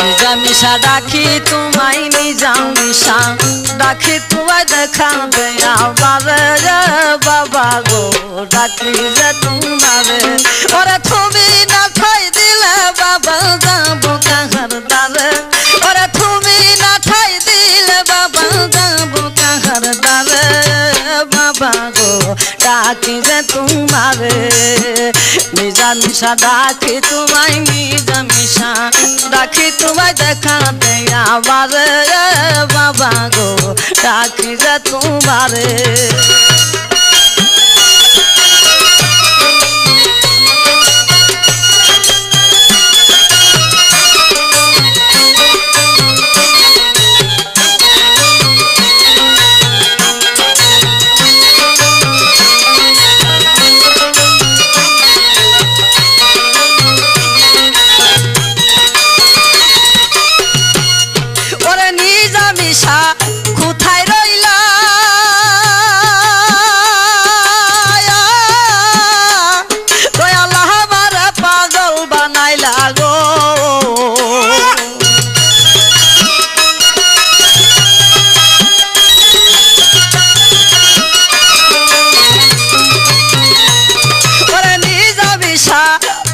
নিজা মিশা ডাকি তোমায় নিজা মিশা ডাকি তোমায় দেখা দেয়া বাবা গো, ডাকি যে তোমারে। ওরে বাবা গো ডাকি যে তোমারে। নিজা মিশা ডাকি তোমায় নিজা মিশা ডাকি তোমায় দেখা দেয়া বারে বাবা গো ডাকি যে তোমারে। মিশা কোথায় রইলা?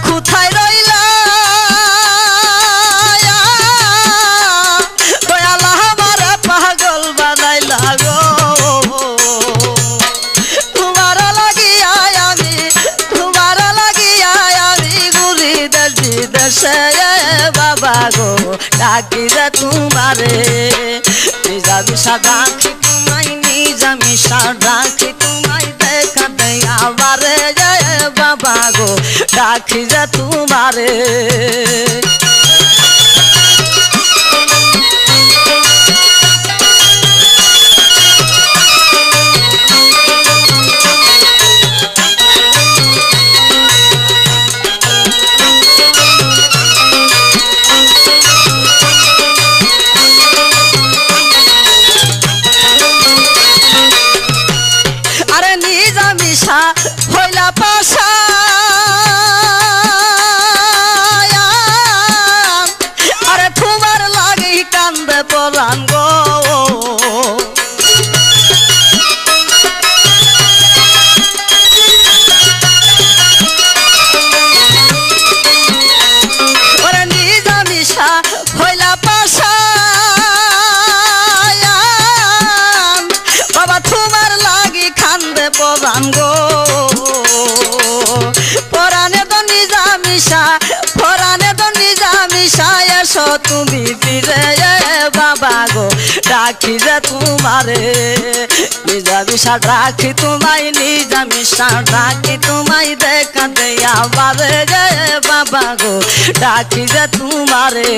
কোথায় গো ডাকি যে তোমারে। নিজামি সাদা কি তোমায় নিজামি সাদা কি তোমায় দেখাতে আবারে। বারে বাবা গো ডাকি যে তোমারে। go ডাকি যে তোমারে। নিজা মিশা রাখি তোমায় নিজা মিশা রাখি তোমায়, দেখা দেয়া বাবা গো ডাকি যে তোমারে।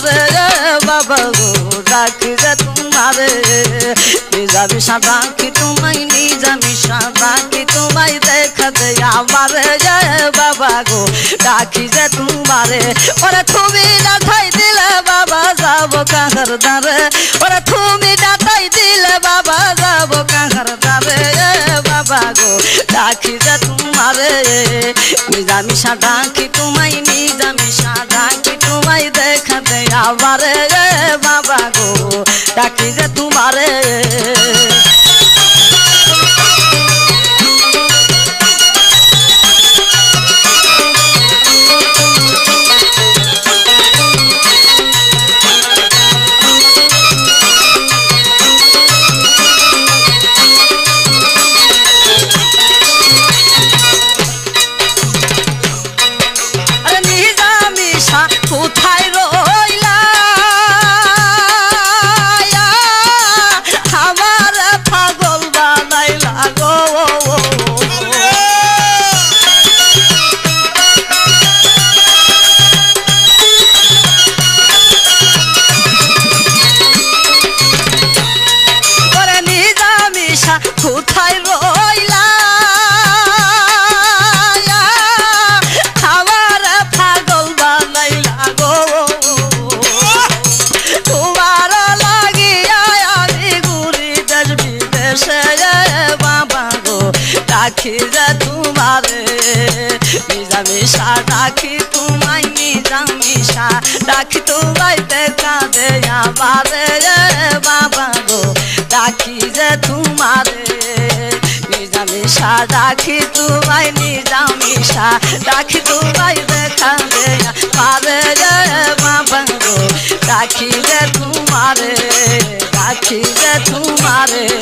থাবে রে বাবা গো ডাকি যে তোমারে। নিজা মিশা ডাকি তোমায় নিজা মিশা ডাকি তোমায় দেখা দে আমারে যে বাবা গো ডাকি যে তোমারে। ওরে তুমি ডাঠাই দিলে বাবা, যাব কাহার দারে ওরে তুমি ডাঠাই দিলে বাবা, যাব কাহার দারে বাবা গো ডাকি যে তোমারে। নিজা মিশা তোমায়, নিজা আমারে বাবা গো ডাকি যে তোমারে। মিশা মিশা ডাকি তোমায় মিশা মিশা ডাকি তোমায় দেখা দে আমারে। বাবা গো, ডাকি যে তোমারে। নিজা মিশা ডাকি তোমায় নিজা মিশা ডাকি তোমায় দেখা দে পারে বাবা গো, ডাকি যে তোমারে, ডাকি যে তোমারে।